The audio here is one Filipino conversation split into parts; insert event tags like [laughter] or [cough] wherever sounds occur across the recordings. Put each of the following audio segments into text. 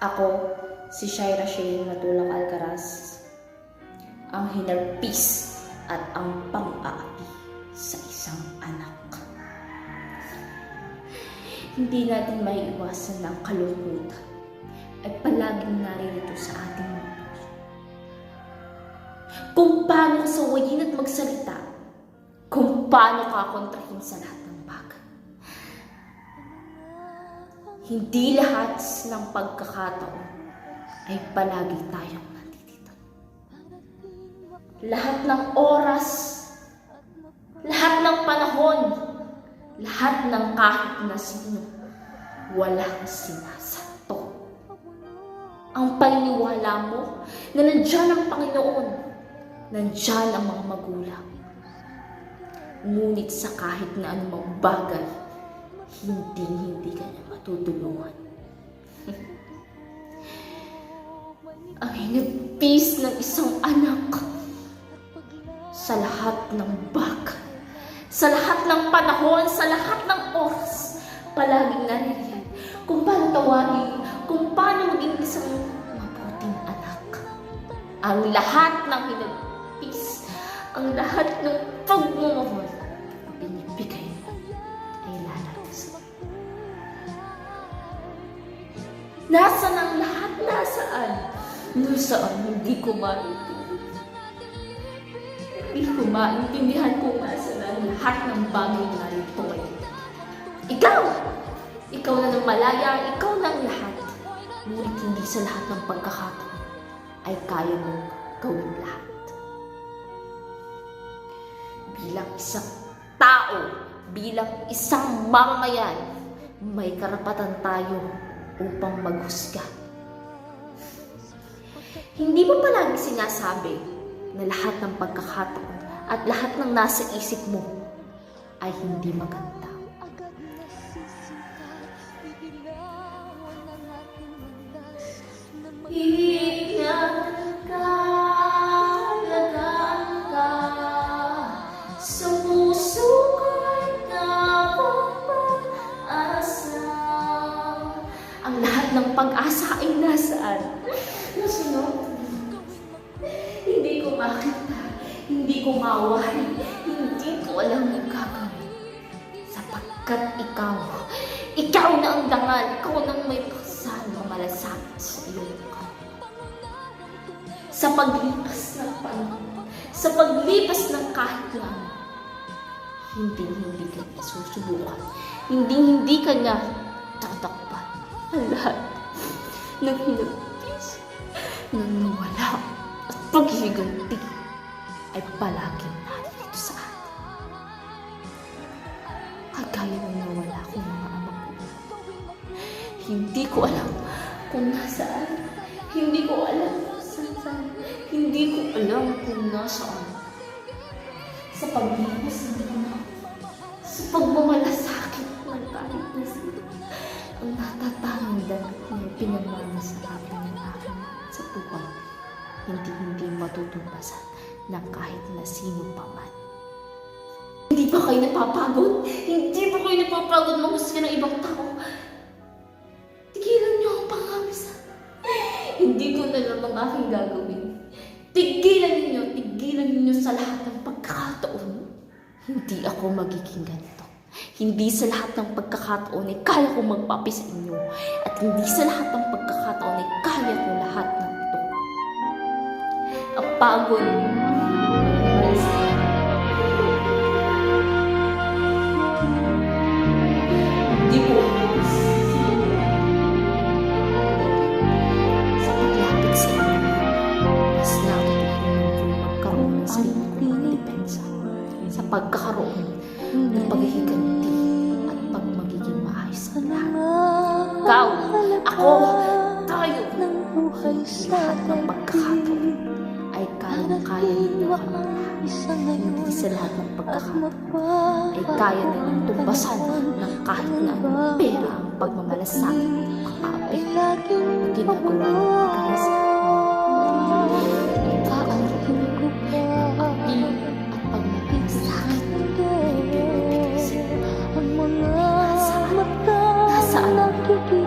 Ako, si Shaira Shane Matulak Alcaraz, ang hinarpis at ang pang-aapi sa isang anak. Hindi natin maiiwasan ang kalungkutan ay palaging naririto sa ating mga puso. Kung paano sawayin at magsalita, kung paano ka kontrahin sa lahat Hindi lahat ng pagkakataon ay palagi tayong nandito. Lahat ng oras, lahat ng panahon, lahat ng kahit na sino, walang sinasanto. Ang paniniwala mo na nandyan ang Panginoon, nandyan ang mga magulang. Ngunit sa kahit na anumang bagay, hindi hindi ka na matutulungan. [laughs] ang hinagpis ng isang anak sa lahat ng bagay, sa lahat ng panahon, sa lahat ng oras, palaging naririyan kung paano tawagin, kung paano maging isang mabuting anak. Ang lahat ng hinagpis, ang lahat ng pagmamahal na Nasaan ang lahat? Nasaan? Nasaan? Hindi ko maintindihan. Hindi ko maintindihan kung nasaan ang lahat ng bagay na narito ngayon. Ikaw! Ikaw na ng malaya, ikaw na ang lahat. Ngunit hindi sa lahat ng pagkakataon ay kaya mong gawin lahat. Bilang isang tao, bilang isang mamamayan, may karapatan tayo upang maghusga. Hindi mo palagi sinasabi na lahat ng pagkakataon at lahat ng nasa isip mo ay hindi maganda. Pag-asa ay nasaan? Nasunod. Hindi ko makita, hindi ko mawari, hindi ko alam ang gagawin. Sapagkat ikaw, ikaw na ang dangal, ikaw nang may paksa na malasakit sa iyong mukha. Sa paglipas ng panahon, sa paglipas ng kahit lang, hindi hindi ka susubukan, hindi hindi ka niya tatakpan. Ang lahat ng hinagpis, ng nawala at paghiganti ay palaging narito sa atin. Kagaya ng nawala kong mga anak ko. Hindi ko alam kung nasaan. Hindi ko alam kung saan. Hindi ko alam kung nasaan. Sa paglipas ng panahon, sa pagmamalasakit ng kahit na ang natatanging damit na pinamana sa akin ng aking sa buwan, hindi hindi matutumbasan ng kahit na sino pa man. Hindi ba kayo napapagod? Hindi ba kayo napapagod mahusga ng ibang tao? Tigilan niyo ang pangamisa. Hindi ko na lang ang aking gagawin. Tigilan ninyo, tigilan ninyo sa lahat ng pagkakataon. Hindi ako magiging ganito. Hindi sa lahat ng pagkakataon ay kaya ko magpapi sa inyo. At hindi sa lahat ng pagkakataon ay kaya ko lahat ng ito. Ang pagod. Ikaw, ako, tayo, lahat ng pagkakataon ay kayang-kaya ninyo kami. Hindi sa lahat ng pagkakataon ay kaya nilang tumbasan ng kahit na anong pera ang pagmamalasakit ang api na ginagawa ng pagkakas. Ang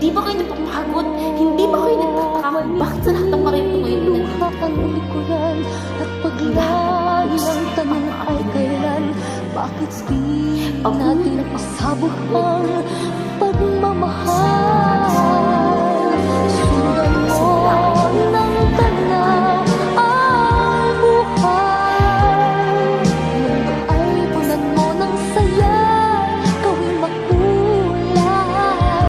hindi ba kayo nagpapakagot? Hindi ba kayo nagtataka kung bakit sa lahat ng parento ngayon na nagpapakagulan at paglayo ang tanong ay kailan? Bakit di natin napasabot ang pagmamahal?